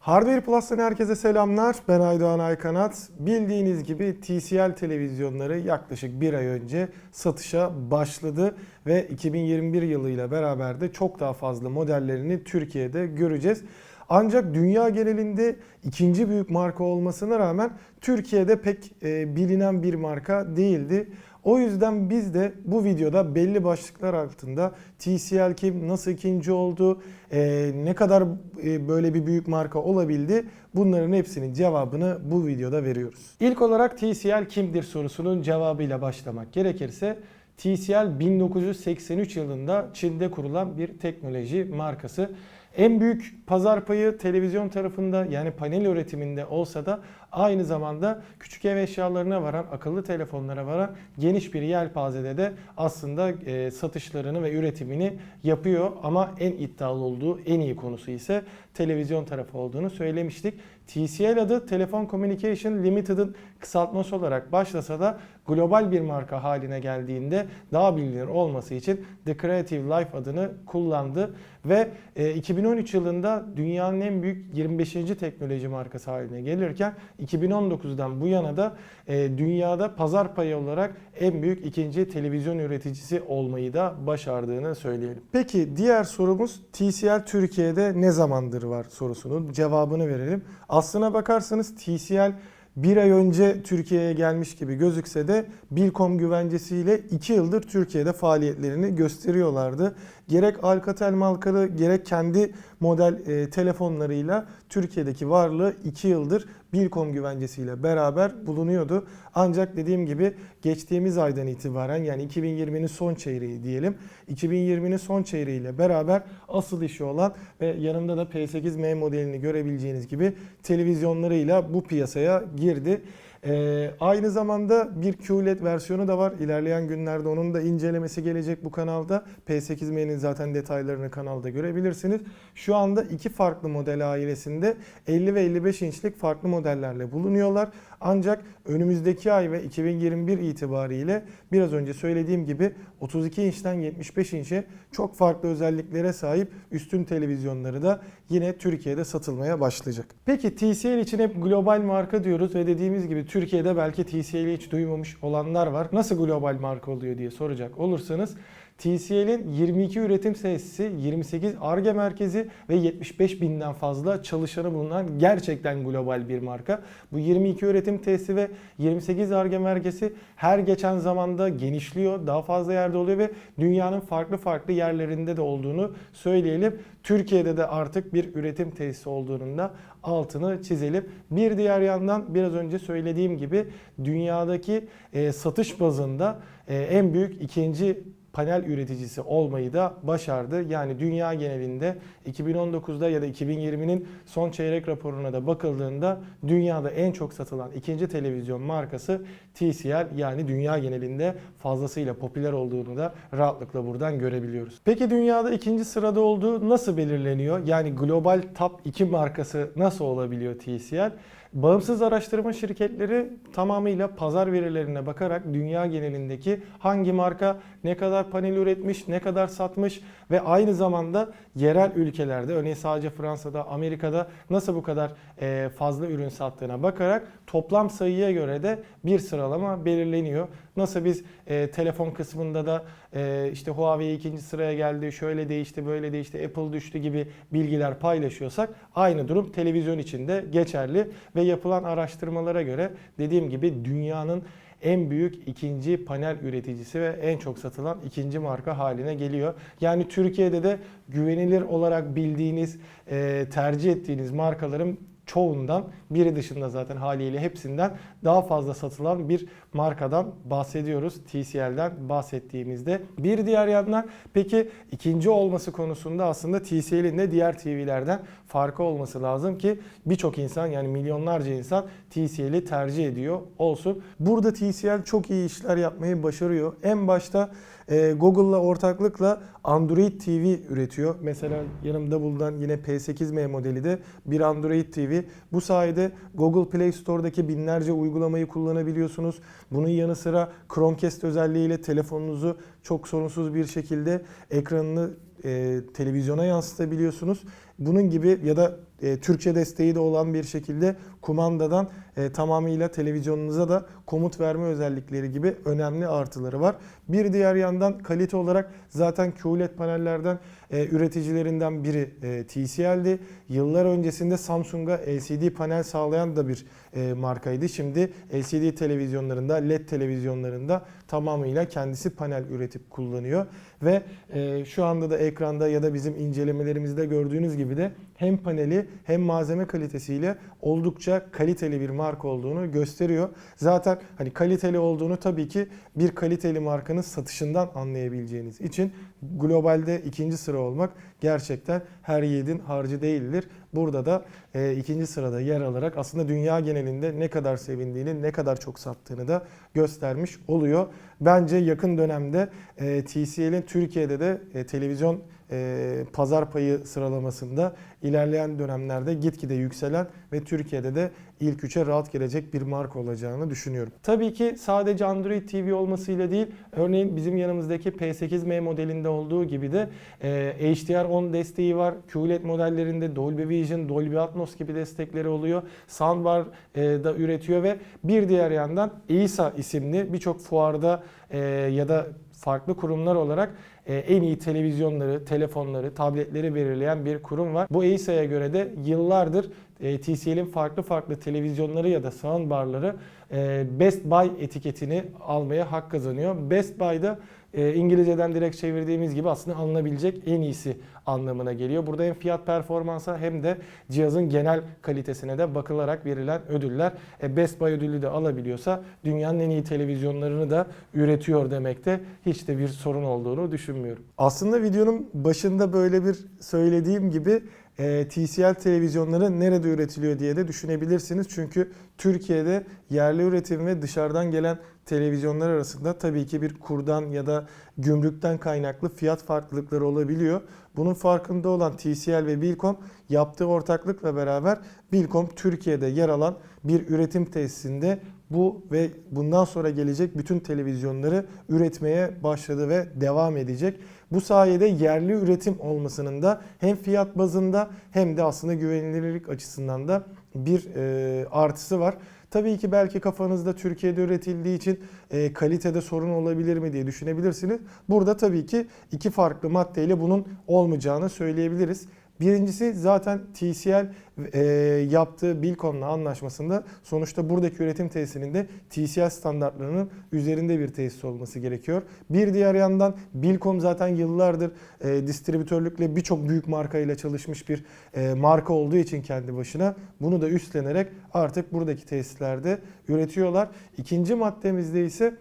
Hardware Plus'tan herkese selamlar. Ben Aydoğan Aykanat. Bildiğiniz gibi TCL televizyonları yaklaşık bir ay önce satışa başladı ve 2021 yılıyla beraber de çok daha fazla modellerini Türkiye'de göreceğiz. Ancak dünya genelinde ikinci büyük marka olmasına rağmen Türkiye'de pek e, bilinen bir marka değildi. O yüzden biz de bu videoda belli başlıklar altında TCL kim, nasıl ikinci oldu, e, ne kadar e, böyle bir büyük marka olabildi bunların hepsinin cevabını bu videoda veriyoruz. İlk olarak TCL kimdir sorusunun cevabıyla başlamak gerekirse TCL 1983 yılında Çin'de kurulan bir teknoloji markası. En büyük pazar payı televizyon tarafında yani panel üretiminde olsa da aynı zamanda küçük ev eşyalarına varan, akıllı telefonlara varan geniş bir yelpazede de aslında e, satışlarını ve üretimini yapıyor. Ama en iddialı olduğu, en iyi konusu ise televizyon tarafı olduğunu söylemiştik. TCL adı Telefon Communication Limited'ın kısaltması olarak başlasa da global bir marka haline geldiğinde daha bilinir olması için The Creative Life adını kullandı ve e, 2013 yılında dünyanın en büyük 25. teknoloji markası haline gelirken 2019'dan bu yana da e, dünyada pazar payı olarak en büyük ikinci televizyon üreticisi olmayı da başardığını söyleyelim. Peki diğer sorumuz TCL Türkiye'de ne zamandır var sorusunun cevabını verelim. Aslına bakarsanız TCL bir ay önce Türkiye'ye gelmiş gibi gözükse de Bilkom güvencesiyle 2 yıldır Türkiye'de faaliyetlerini gösteriyorlardı. Gerek Alcatel markalı gerek kendi model e, telefonlarıyla Türkiye'deki varlığı 2 yıldır Bilkom güvencesiyle beraber bulunuyordu. Ancak dediğim gibi geçtiğimiz aydan itibaren yani 2020'nin son çeyreği diyelim. 2020'nin son çeyreğiyle beraber asıl işi olan ve yanımda da P8M modelini görebileceğiniz gibi televizyonlarıyla bu piyasaya girdi. Ee, aynı zamanda bir QLED versiyonu da var. İlerleyen günlerde onun da incelemesi gelecek bu kanalda. P8M'nin zaten detaylarını kanalda görebilirsiniz. Şu anda iki farklı model ailesinde 50 ve 55 inçlik farklı modellerle bulunuyorlar. Ancak önümüzdeki ay ve 2021 itibariyle biraz önce söylediğim gibi 32 inçten 75 inçe çok farklı özelliklere sahip üstün televizyonları da yine Türkiye'de satılmaya başlayacak. Peki TCL için hep global marka diyoruz ve dediğimiz gibi Türkiye'de belki TCL'i hiç duymamış olanlar var. Nasıl global marka oluyor diye soracak olursanız TCL'in 22 üretim tesisi, 28 ARGE merkezi ve 75 binden fazla çalışanı bulunan gerçekten global bir marka. Bu 22 üretim tesisi ve 28 ARGE merkezi her geçen zamanda genişliyor, daha fazla yerde oluyor ve dünyanın farklı farklı yerlerinde de olduğunu söyleyelim. Türkiye'de de artık bir üretim tesisi olduğunun da altını çizelim. Bir diğer yandan biraz önce söylediğim gibi dünyadaki e, satış bazında e, en büyük ikinci panel üreticisi olmayı da başardı. Yani dünya genelinde 2019'da ya da 2020'nin son çeyrek raporuna da bakıldığında dünyada en çok satılan ikinci televizyon markası TCL yani dünya genelinde fazlasıyla popüler olduğunu da rahatlıkla buradan görebiliyoruz. Peki dünyada ikinci sırada olduğu nasıl belirleniyor? Yani global top 2 markası nasıl olabiliyor TCL? Bağımsız araştırma şirketleri tamamıyla pazar verilerine bakarak dünya genelindeki hangi marka ne kadar panel üretmiş, ne kadar satmış ve aynı zamanda yerel ülkelerde örneğin sadece Fransa'da, Amerika'da nasıl bu kadar e, fazla ürün sattığına bakarak toplam sayıya göre de bir sıralama belirleniyor. Nasıl biz e, telefon kısmında da e, işte Huawei ikinci sıraya geldi, şöyle değişti, böyle değişti, Apple düştü gibi bilgiler paylaşıyorsak aynı durum televizyon için de geçerli ve yapılan araştırmalara göre dediğim gibi dünyanın en büyük ikinci panel üreticisi ve en çok satılan ikinci marka haline geliyor. Yani Türkiye'de de güvenilir olarak bildiğiniz, tercih ettiğiniz markaların çoğundan biri dışında zaten haliyle hepsinden daha fazla satılan bir markadan bahsediyoruz. TCL'den bahsettiğimizde. Bir diğer yandan peki ikinci olması konusunda aslında TCL'in de diğer TV'lerden farkı olması lazım ki birçok insan yani milyonlarca insan TCL'i tercih ediyor olsun. Burada TCL çok iyi işler yapmayı başarıyor. En başta e, Google'la ortaklıkla Android TV üretiyor. Mesela yanımda bulunan yine P8M modeli de bir Android TV. Bu sayede Google Play Store'daki binlerce uygulamayı kullanabiliyorsunuz. Bunun yanı sıra Chromecast özelliğiyle telefonunuzu çok sorunsuz bir şekilde ekranını e, televizyona yansıtabiliyorsunuz. Bunun gibi ya da e, Türkçe desteği de olan bir şekilde kumandadan e, tamamıyla televizyonunuza da komut verme özellikleri gibi önemli artıları var. Bir diğer yandan kalite olarak zaten QLED panellerden e, üreticilerinden biri e, TCL'di. Yıllar öncesinde Samsung'a LCD panel sağlayan da bir e, markaydı. Şimdi LCD televizyonlarında, LED televizyonlarında tamamıyla kendisi panel üretip kullanıyor. Ve şu anda da ekranda ya da bizim incelemelerimizde gördüğünüz gibi de hem paneli hem malzeme kalitesiyle oldukça kaliteli bir marka olduğunu gösteriyor. Zaten hani kaliteli olduğunu tabii ki bir kaliteli markanın satışından anlayabileceğiniz için globalde ikinci sıra olmak gerçekten her yiğidin harcı değildir. Burada da e, ikinci sırada yer alarak aslında dünya genelinde ne kadar sevindiğini, ne kadar çok sattığını da göstermiş oluyor. Bence yakın dönemde e, TCL'in Türkiye'de de e, televizyon e, pazar payı sıralamasında ilerleyen dönemlerde gitgide yükselen ve Türkiye'de de ilk üçe rahat gelecek bir marka olacağını düşünüyorum. Tabii ki sadece Android TV olmasıyla değil, örneğin bizim yanımızdaki P8M modelinde olduğu gibi de e, HDR10 desteği var. QLED modellerinde Dolby Vision, Dolby Atmos gibi destekleri oluyor. Soundbar e, da üretiyor ve bir diğer yandan EISA isimli birçok fuarda e, ya da farklı kurumlar olarak e, en iyi televizyonları, telefonları, tabletleri belirleyen bir kurum var. Bu EISA'ya göre de yıllardır e, TCL'in farklı farklı televizyonları ya da soundbarları e, Best Buy etiketini almaya hak kazanıyor. Best Buy'da e, İngilizceden direkt çevirdiğimiz gibi aslında alınabilecek en iyisi anlamına geliyor. Burada hem fiyat performansa hem de cihazın genel kalitesine de bakılarak verilen ödüller. E, Best Buy ödülü de alabiliyorsa dünyanın en iyi televizyonlarını da üretiyor demekte hiç de bir sorun olduğunu düşünmüyorum. Aslında videonun başında böyle bir söylediğim gibi e, TCL televizyonları nerede üretiliyor diye de düşünebilirsiniz. Çünkü Türkiye'de yerli üretim ve dışarıdan gelen televizyonlar arasında tabii ki bir kurdan ya da gümrükten kaynaklı fiyat farklılıkları olabiliyor. Bunun farkında olan TCL ve Bilkom yaptığı ortaklıkla beraber Bilkom Türkiye'de yer alan bir üretim tesisinde bu ve bundan sonra gelecek bütün televizyonları üretmeye başladı ve devam edecek. Bu sayede yerli üretim olmasının da hem fiyat bazında hem de aslında güvenilirlik açısından da bir e, artısı var. Tabii ki belki kafanızda Türkiye'de üretildiği için e, kalitede sorun olabilir mi diye düşünebilirsiniz. Burada tabii ki iki farklı maddeyle bunun olmayacağını söyleyebiliriz. Birincisi zaten TCL e, yaptığı Bilkom'la anlaşmasında sonuçta buradaki üretim tesisinin de TCL standartlarının üzerinde bir tesis olması gerekiyor. Bir diğer yandan Bilkom zaten yıllardır e, distribütörlükle birçok büyük markayla çalışmış bir e, marka olduğu için kendi başına bunu da üstlenerek artık buradaki tesislerde üretiyorlar. İkinci maddemizde ise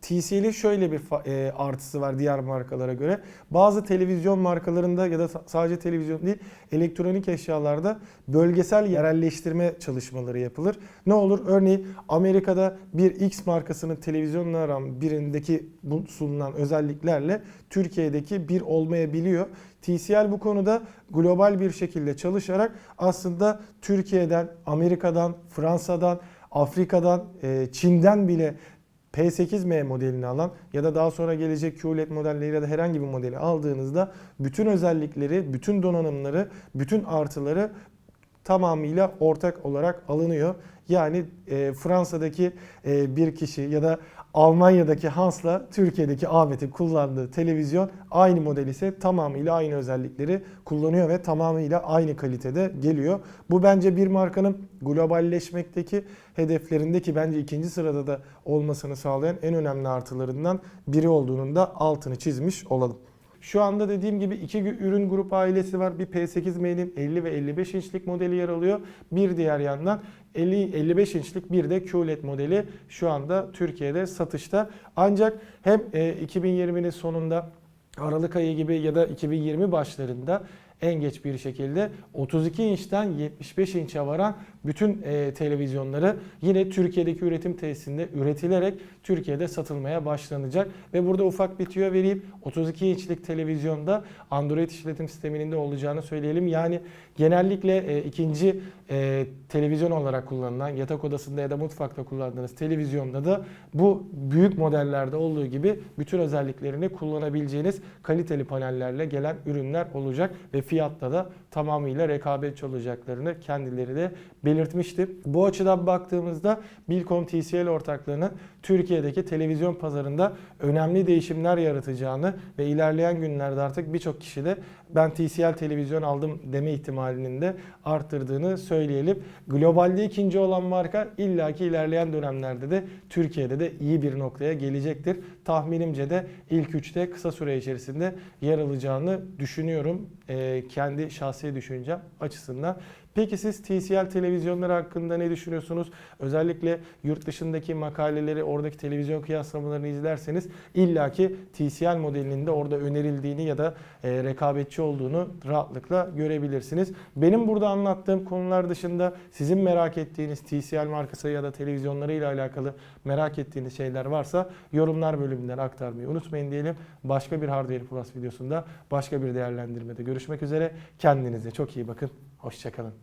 TCL'in şöyle bir e, artısı var diğer markalara göre. Bazı televizyon markalarında ya da sa- sadece televizyon değil elektronik eşyalarda bölgesel yerelleştirme çalışmaları yapılır. Ne olur? Örneğin Amerika'da bir X markasının televizyonların birindeki bu sunulan özelliklerle Türkiye'deki bir olmayabiliyor. TCL bu konuda global bir şekilde çalışarak aslında Türkiye'den, Amerika'dan, Fransa'dan, Afrika'dan, e, Çin'den bile P8M modelini alan ya da daha sonra gelecek QLED modelleri ya da herhangi bir modeli aldığınızda bütün özellikleri, bütün donanımları, bütün artıları tamamıyla ortak olarak alınıyor. Yani e, Fransa'daki e, bir kişi ya da Almanya'daki Hans'la Türkiye'deki Ahmet'in kullandığı televizyon aynı model ise tamamıyla aynı özellikleri kullanıyor ve tamamıyla aynı kalitede geliyor. Bu bence bir markanın globalleşmekteki hedeflerindeki bence ikinci sırada da olmasını sağlayan en önemli artılarından biri olduğunun da altını çizmiş olalım. Şu anda dediğim gibi iki ürün grup ailesi var. Bir P8M'nin 50 ve 55 inçlik modeli yer alıyor. Bir diğer yandan 50 55 inçlik bir de QLED modeli şu anda Türkiye'de satışta. Ancak hem e, 2020'nin sonunda Aralık ayı gibi ya da 2020 başlarında en geç bir şekilde 32 inçten 75 inçe varan bütün e, televizyonları yine Türkiye'deki üretim tesisinde üretilerek Türkiye'de satılmaya başlanacak. Ve burada ufak bir tüyo vereyim. 32 inçlik televizyonda Android işletim sisteminin de olacağını söyleyelim. Yani genellikle e, ikinci e, televizyon olarak kullanılan yatak odasında ya da mutfakta kullandığınız televizyonda da bu büyük modellerde olduğu gibi bütün özelliklerini kullanabileceğiniz kaliteli panellerle gelen ürünler olacak ve fiyatta da tamamıyla rekabetçi olacaklarını kendileri de belirtmişti. Bu açıdan baktığımızda Bilkom TCL ortaklığının Türkiye'deki televizyon pazarında önemli değişimler yaratacağını ve ilerleyen günlerde artık birçok kişi de ben TCL televizyon aldım deme ihtimalinin de arttırdığını söyleyelim. Globalde ikinci olan marka illaki ilerleyen dönemlerde de Türkiye'de de iyi bir noktaya gelecektir. Tahminimce de ilk üçte kısa süre içerisinde yer alacağını düşünüyorum. Ee, kendi şahsi düşüncem açısından. Peki siz TCL televizyonları hakkında ne düşünüyorsunuz? Özellikle yurt dışındaki makaleleri, oradaki televizyon kıyaslamalarını izlerseniz illaki TCL modelinin de orada önerildiğini ya da e, rekabetçi olduğunu rahatlıkla görebilirsiniz. Benim burada anlattığım konular dışında sizin merak ettiğiniz TCL markası ya da televizyonlarıyla alakalı merak ettiğiniz şeyler varsa yorumlar bölümünden aktarmayı unutmayın diyelim. Başka bir Hardware Plus videosunda başka bir değerlendirmede görüşmek üzere. Kendinize çok iyi bakın. Hoşçakalın.